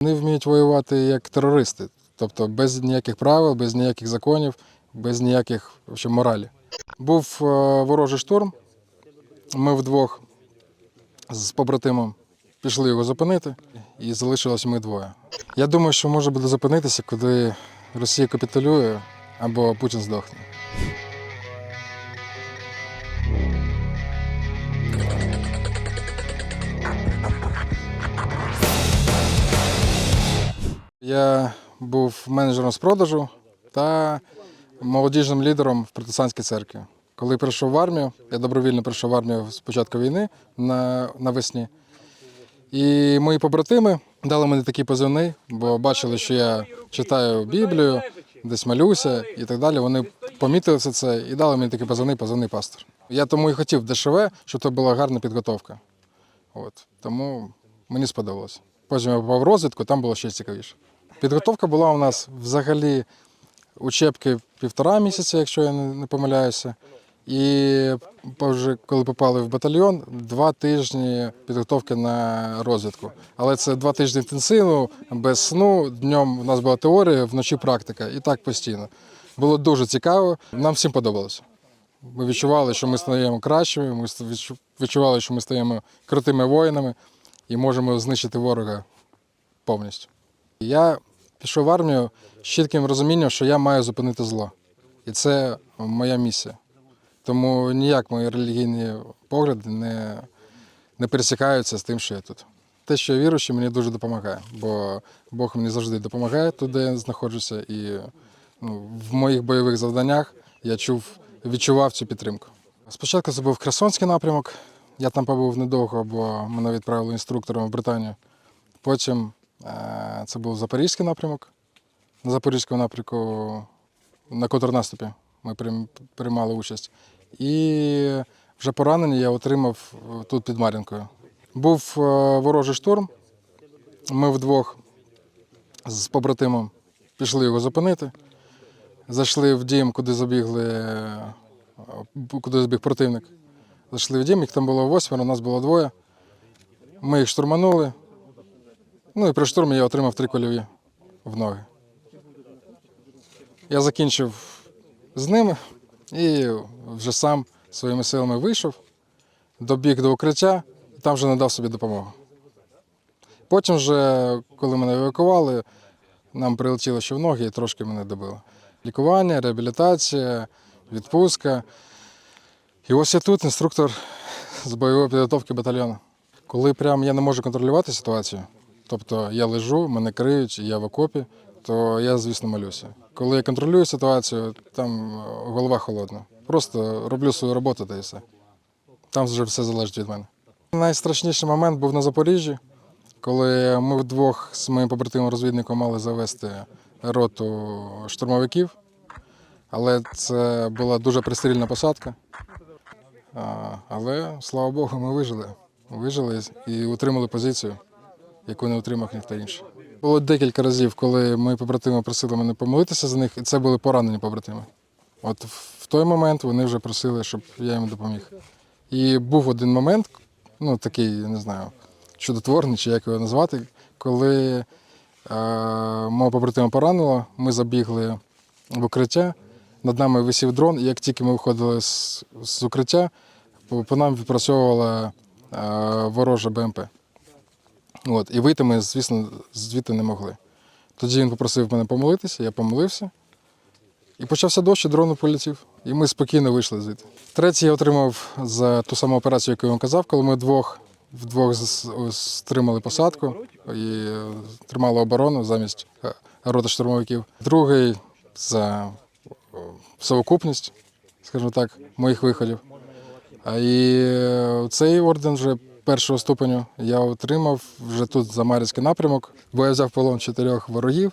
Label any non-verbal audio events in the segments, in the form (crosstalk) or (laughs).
Вони вміють воювати як терористи, тобто без ніяких правил, без ніяких законів, без ніяких в моралі. Був е, ворожий штурм. Ми вдвох з побратимом пішли його зупинити, і залишилось ми двоє. Я думаю, що може буде зупинитися, коли Росія капітулює або Путін здохне. Я був менеджером з продажу та молодіжним лідером в протестантській церкві. Коли прийшов в армію, я добровільно прийшов в армію з початку війни на, навесні. І мої побратими дали мені такий позивний, бо бачили, що я читаю Біблію, десь малюся і так далі. Вони помітили все це і дали мені такий позивний, позивний пастор. Я тому і хотів ДШВ, щоб це була гарна підготовка. От. Тому мені сподобалось. Потім я попав в розвідку, там було ще цікавіше. Підготовка була у нас взагалі учебки півтора місяця, якщо я не помиляюся. І вже коли попали в батальйон, два тижні підготовки на розвідку. Але це два тижні інтенсивно, без сну. Днем у нас була теорія, вночі практика, і так постійно. Було дуже цікаво. Нам всім подобалося. Ми відчували, що ми стаємо кращими, ми відчували, що ми стаємо крутими воїнами і можемо знищити ворога повністю. Я пішов в армію з чітким розумінням, що я маю зупинити зло. І це моя місія. Тому ніяк мої релігійні погляди не, не пересікаються з тим, що я тут. Те, що я віруючий, мені дуже допомагає, бо Бог мені завжди допомагає тут, де я знаходжуся, і ну, в моїх бойових завданнях я чув, відчував цю підтримку. Спочатку це був Херсонський напрямок, я там побув недовго, бо мене відправили інструктором в Британію. Потім це був Запорізький напрямок. На Запорізькому напрямку на контрнаступі ми приймали участь. І вже поранення я отримав е, тут під Мар'їнкою. Був е, ворожий штурм. Ми вдвох з побратимом пішли його зупинити. Зайшли в дім, куди забігли, е, куди забіг противник. Зайшли в дім, їх там було восьмеро, нас було двоє. Ми їх штурманули. Ну і при штурмі я отримав три кольові в ноги. Я закінчив з ними і вже сам своїми силами вийшов, добіг до укриття і там вже надав собі допомогу. Потім, вже, коли мене евакували, нам прилетіло ще в ноги і трошки мене добило. Лікування, реабілітація, відпустка. І ось я тут, інструктор з бойової підготовки батальйону. Коли прям я не можу контролювати ситуацію, тобто я лежу, мене криють, я в окопі, то я, звісно, молюся. Коли я контролюю ситуацію, там е, голова холодна. Просто роблю свою роботу та і все. Там вже все залежить від мене. Найстрашніший момент був на Запоріжжі, коли ми вдвох з моїм побратимом розвідником мали завести роту штурмовиків. Але це була дуже пристрільна посадка. Але слава Богу, ми вижили. Вижили і утримали позицію, яку не утримав ніхто інший. Було декілька разів, коли мої побратими просили мене помолитися за них, і це були поранені побратими. От в той момент вони вже просили, щоб я їм допоміг. І був один момент, ну такий, я не знаю, чудотворний, чи як його назвати, коли е, мого побратима поранило, ми забігли в укриття, над нами висів дрон, і як тільки ми виходили з, з укриття, по, по нам відпрацьовувала е, ворожа БМП. От, і вийти ми, звісно, звідти не могли. Тоді він попросив мене помолитися, я помолився. І почався дощ, і дрон полетів. І ми спокійно вийшли звідти. Третій я отримав за ту саму операцію, яку я вам казав, коли ми вдвох, вдвох стримали посадку і е, тримали оборону замість е, роти штурмовиків. Другий за о, совокупність, скажімо так, моїх виходів. І е, цей орден вже першого ступеню я отримав вже тут за Мар'їнський напрямок, бо я взяв полон чотирьох ворогів.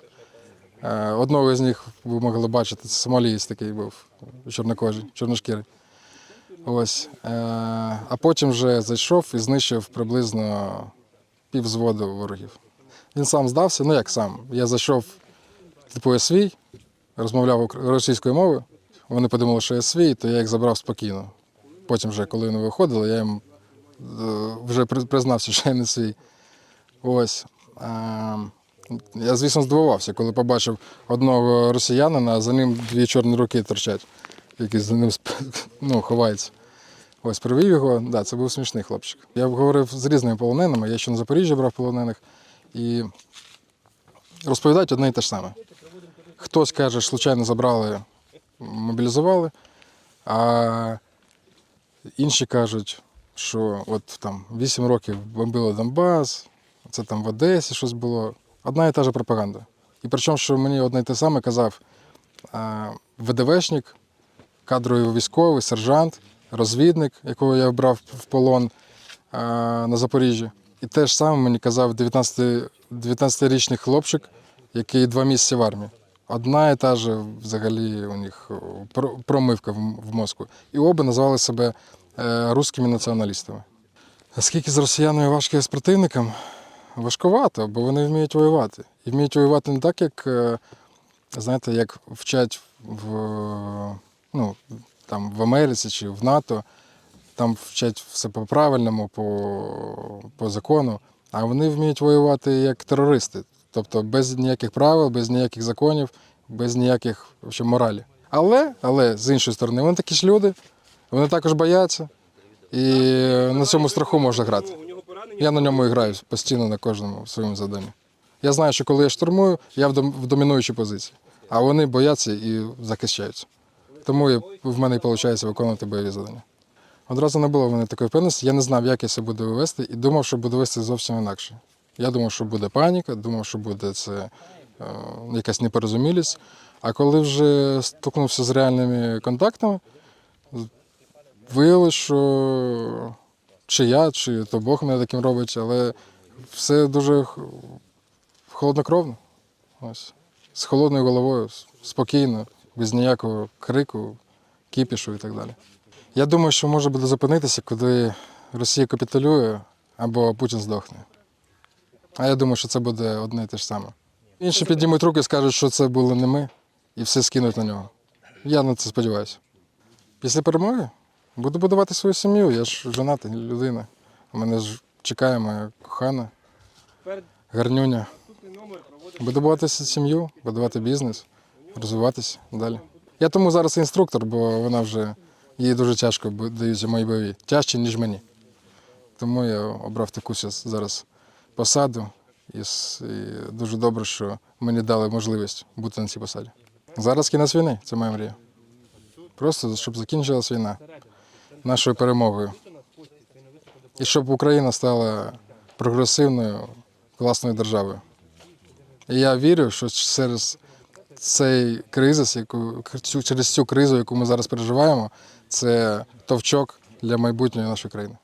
Е, Одного з них ви могли бачити, це сомалієць такий був, чорнокожий, чорношкірий. Ось. Е, А потім вже зайшов і знищив приблизно півзводу ворогів. Він сам здався, ну як сам. Я зайшов, типу, я свій, розмовляв російською мовою. Вони подумали, що я свій, то я їх забрав спокійно. Потім, вже, коли вони виходили, я їм вже признався, що я не свій. Ось. Е, Я, звісно, здивувався, коли побачив одного росіянина, а за ним дві чорні руки торчать, які за ним (laughs) ну, ховаються. Ось привів його, да, це був смішний хлопчик. Я говорив з різними полоненими, я ще на Запоріжжі брав полонених, і розповідають одне і те ж саме. Хтось каже, що случайно забрали, мобілізували, а інші кажуть, що от там 8 років бомбили Донбас, це там в Одесі щось було. Одна і та ж пропаганда. І причому, що мені одне і те саме казав ВДВшник, кадровий військовий, сержант, розвідник, якого я брав в полон на Запоріжжі. І те ж саме мені казав 19 19-річний хлопчик, який два місяці в армії. Одна і та ж взагалі у них промивка в, мозку. І оба називали себе е, русскими націоналістами. Скільки з росіянами важко з противником? Важкувато, бо вони вміють воювати. І вміють воювати не так, як, е, знаєте, як вчать в, ну, там, в Америці чи в НАТО. Там вчать все по-правильному, по, по закону. А вони вміють воювати як терористи. Тобто без ніяких правил, без ніяких законів, без ніяких взагалі, моралі. Але, але з іншої сторони, вони такі ж люди, вони також бояться. І на цьому страху можна грати. Я на ньому і граю постійно на кожному своєму заданні. Я знаю, що коли я штурмую, я в дом- домінуючій позиції, а вони бояться і захищаються. Тому в мене і виходить виконувати бойові завдання. Одразу не було в мене такої впевненості. Я не знав, як я себе буду вести, і думав, що буду вести зовсім інакше. Я думав, що буде паніка, думав, що буде це е, якась непорозумілість. А коли вже стикнувся з реальними контактами, виявилось, що чи я, чи то Бог мене таким робить, але все дуже холоднокровно. Ось. З холодною головою, спокійно, без ніякого крику, кіпішу і так далі. Я думаю, що може буде зупинитися, коли Росія капітулює або Путін здохне. А я думаю, що це буде одне і те ж саме. Інші піднімуть руки і скажуть, що це були не ми, і все скинуть на нього. Я на це сподіваюся. Після перемоги буду будувати свою сім'ю. Я ж жената людина. У мене ж чекає моя кохана, гарнюня. Буду будувати сім'ю, будувати бізнес, розвиватися далі. Я тому зараз інструктор, бо вона вже їй дуже тяжко даються мої бойові. Тяжче, ніж мені. Тому я обрав таку зараз посаду. І дуже добре, що мені дали можливість бути на цій посаді. Зараз кінець війни, це моя мрія. Просто щоб закінчилась війна нашою перемогою. І щоб Україна стала прогресивною, класною державою. І я вірю, що через цей кризис, яку через цю кризу, яку ми зараз переживаємо, це товчок для майбутньої нашої країни.